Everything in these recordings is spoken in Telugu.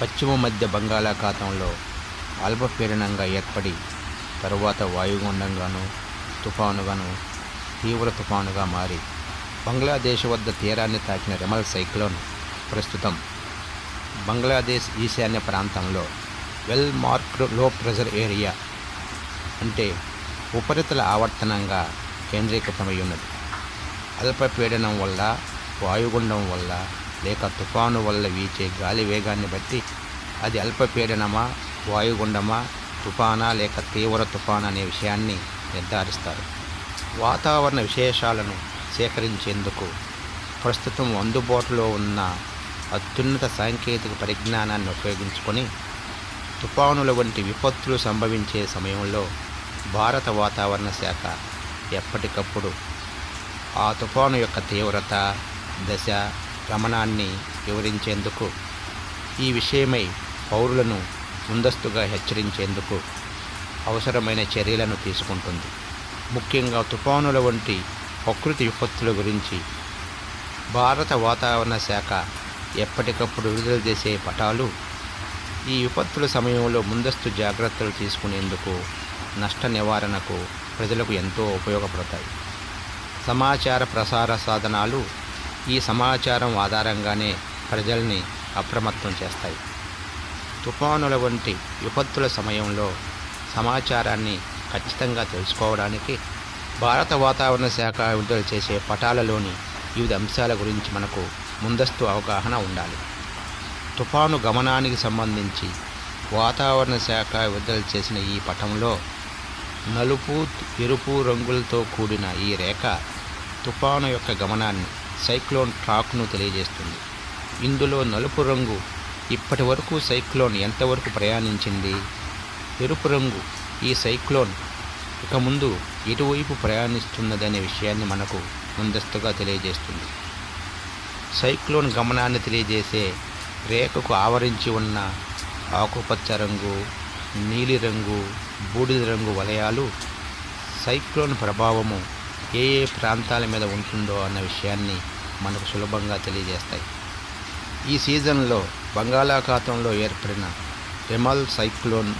పశ్చిమ మధ్య బంగాళాఖాతంలో అల్పపీడనంగా ఏర్పడి తరువాత వాయుగుండంగాను తుఫానుగాను తీవ్ర తుఫానుగా మారి బంగ్లాదేశ్ వద్ద తీరాన్ని తాకిన రెమల్ సైక్లోన్ ప్రస్తుతం బంగ్లాదేశ్ ఈశాన్య ప్రాంతంలో వెల్ మార్క్డ్లో ప్రెజర్ ఏరియా అంటే ఉపరితల ఆవర్తనంగా కేంద్రీకృతమై ఉన్నది. అల్పపీడనం వల్ల వాయుగుండం వల్ల లేక తుఫాను వల్ల వీచే గాలి వేగాన్ని బట్టి అది అల్పపీడనమా వాయుగుండమా తుఫానా లేక తీవ్ర తుఫాన్ అనే విషయాన్ని నిర్ధారిస్తారు. వాతావరణ విశేషాలను సేకరించేందుకు ప్రస్తుతం అందుబాటులో ఉన్న అత్యున్నత సాంకేతిక పరిజ్ఞానాన్ని ఉపయోగించుకొని తుఫానుల వంటి విపత్తులు సంభవించే సమయంలో భారత వాతావరణ శాఖ ఎప్పటికప్పుడు ఆ తుఫాను యొక్క తీవ్రత దశ గమనాన్ని వివరించేందుకు ఈ విషయమై పౌరులను ముందస్తుగా హెచ్చరించేందుకు అవసరమైన చర్యలను తీసుకుంటుంది. ముఖ్యంగా తుఫానుల వంటి ప్రకృతి విపత్తుల గురించి భారత వాతావరణ శాఖ ఎప్పటికప్పుడు విడుదల చేసే పటాలు ఈ విపత్తుల సమయంలో ముందస్తు జాగ్రత్తలు తీసుకునేందుకు నష్ట నివారణకు ప్రజలకు ఎంతో ఉపయోగపడతాయి. సమాచార ప్రసార సాధనాలు ఈ సమాచారం ఆధారంగానే ప్రజల్ని అప్రమత్తం చేస్తాయి. తుఫానుల వంటి విపత్తుల సమయంలో సమాచారాన్ని ఖచ్చితంగా తెలుసుకోవడానికి భారత వాతావరణ శాఖ విడుదల చేసే పటాలలోని వివిధ అంశాల గురించి మనకు ముందస్తు అవగాహన ఉండాలి. తుఫాను గమనానికి సంబంధించి వాతావరణ శాఖ విడుదల చేసిన ఈ పటంలో నలుపు ఎరుపు రంగులతో కూడిన ఈ రేఖ తుఫాను యొక్క గమనాన్ని సైక్లోన్ ట్రాక్ను తెలియజేస్తుంది. ఇందులో నలుపు రంగు. ఇప్పటి వరకు సైక్లోన్ ఎంతవరకు ప్రయాణించింది? ఎరుపు రంగు. ఈ సైక్లోన్ ఇక ముందు ఎటువైపు ప్రయాణిస్తున్నదనే విషయాన్ని మనకు ముందస్తుగా తెలియజేస్తుంది. సైక్లోన్ గమనాన్ని తెలియజేసే రేఖకు ఆవరించి ఉన్న ఆకుపచ్చ రంగు నీలిరంగు బూడిద రంగు వలయాలు సైక్లోన్ ప్రభావము ఏ ఏ ప్రాంతాల మీద ఉంటుందో అన్న విషయాన్ని మనకు సులభంగా తెలియజేస్తాయి. ఈ సీజన్లో బంగాళాఖాతంలో ఏర్పడిన రెమల్ సైక్లోన్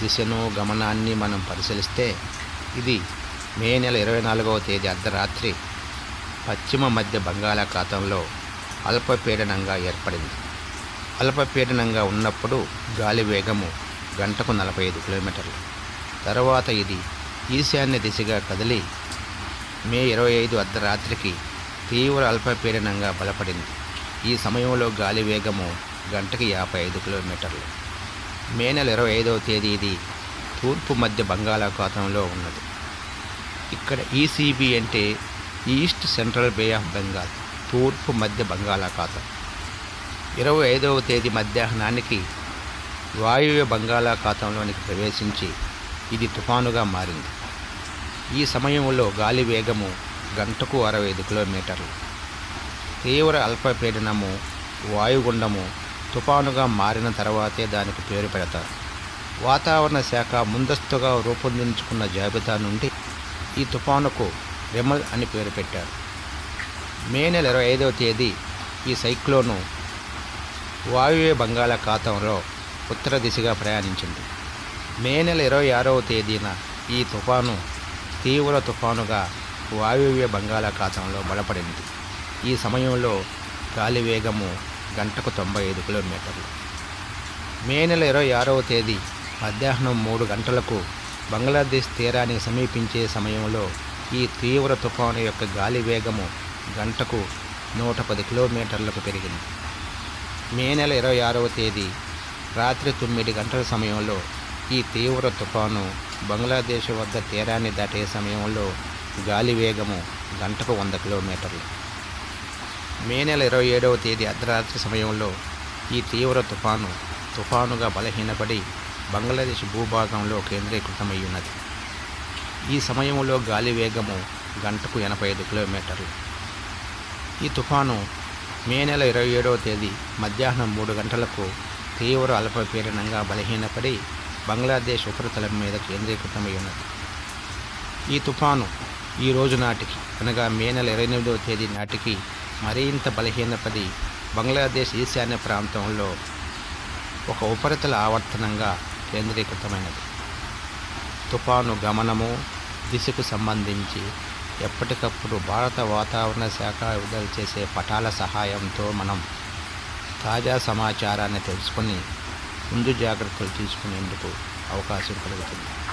దిశను గమనాన్ని మనం పరిశీలిస్తే ఇది మే నెల ఇరవై నాలుగవ తేదీ అర్ధరాత్రి పశ్చిమ మధ్య బంగాళాఖాతంలో అల్పపీడనంగా ఏర్పడింది. అల్పపీడనంగా ఉన్నప్పుడు గాలి వేగము గంటకు నలభై ఐదు కిలోమీటర్లు. తర్వాత ఇది ఈశాన్య దిశగా కదిలి మే ఇరవై ఐదు అర్ధరాత్రికి తీవ్ర అల్పపీడనంగా బలపడింది. ఈ సమయంలో గాలి వేగము గంటకి యాభై ఐదు కిలోమీటర్లు. మే నెల ఇరవై ఐదవ తేదీ ఇది తూర్పు మధ్య బంగాళాఖాతంలో ఉన్నది. ఇక్కడ ఈసీబీ అంటే east central bay of Bengal తూర్పు మధ్య బంగాళాఖాతం. ఇరవై ఐదవ తేదీ మధ్యాహ్నానికి వాయువ్య బంగాళాఖాతంలోనికి ప్రవేశించి ఇది తుఫానుగా మారింది. ఈ సమయంలో గాలి వేగము గంటకు అరవై ఐదు కిలోమీటర్లు. తీవ్ర అల్పపీడనము వాయుగుండము తుఫానుగా మారిన తర్వాతే దానికి పేరు పెడతారు. వాతావరణ శాఖ ముందస్తుగా రూపొందించుకున్న జాబితా నుండి ఈ తుఫానుకు రెమల్ అని పేరు పెట్టారు. మే నెల ఇరవై ఐదవ తేదీ ఈ సైక్లోను వాయువ్య బంగాళాఖాతంలో ఉత్తర దిశగా ప్రయాణించింది. మే నెల ఇరవై ఆరవ తేదీన ఈ తుఫాను తీవ్ర తుఫానుగా వాయువ్య బంగాళాఖాతంలో బలపడింది. ఈ సమయంలో గాలి వేగము గంటకు తొంభై ఐదు కిలోమీటర్లు. మే నెల ఇరవై ఆరవ తేదీ మధ్యాహ్నం మూడు గంటలకు బంగ్లాదేశ్ తీరానికి సమీపించే సమయంలో ఈ తీవ్ర తుఫాను యొక్క గాలి వేగము గంటకు నూట పది కిలోమీటర్లకు పెరిగింది. మే నెల ఇరవై ఆరవ తేదీ రాత్రి తొమ్మిది గంటల సమయంలో ఈ తీవ్ర తుఫాను బంగ్లాదేశ్ వద్ద తీరాన్ని దాటే సమయంలో గాలి వేగము గంటకు వంద కిలోమీటర్లు. మే నెల ఇరవై ఏడవ తేదీ అర్ధరాత్రి సమయంలో ఈ తీవ్ర తుఫాను తుఫానుగా బలహీనపడి బంగ్లాదేశ్ భూభాగంలో కేంద్రీకృతమై ఉన్నది ఈ సమయంలో గాలి వేగము గంటకు ఎనభై ఐదు కిలోమీటర్లు. ఈ తుఫాను మే నెల ఇరవై ఏడవ తేదీ మధ్యాహ్నం మూడు గంటలకు తీవ్ర అల్పపీడనంగా బలహీనపడి బంగ్లాదేశ్ ఉపరితలం మీద కేంద్రీకృతమై ఉన్నది ఈ తుఫాను ఈ రోజు నాటికి అనగా మే నెల ఇరవై ఎనిమిదవ తేదీ నాటికి మరింత బలహీనపడి బంగ్లాదేశ్ ఈశాన్య ప్రాంతంలో ఒక ఉపరితల ఆవర్తనంగా కేంద్రీకృతమైనది. తుఫాను గమనము దిశకు సంబంధించి ఎప్పటికప్పుడు భారత వాతావరణ శాఖ విడుదల చేసే పటాల సహాయంతో మనం తాజా సమాచారాన్ని తెలుసుకొని ముందు జాగ్రత్తలు తీసుకునేందుకు అవకాశం కలుగుతుంది.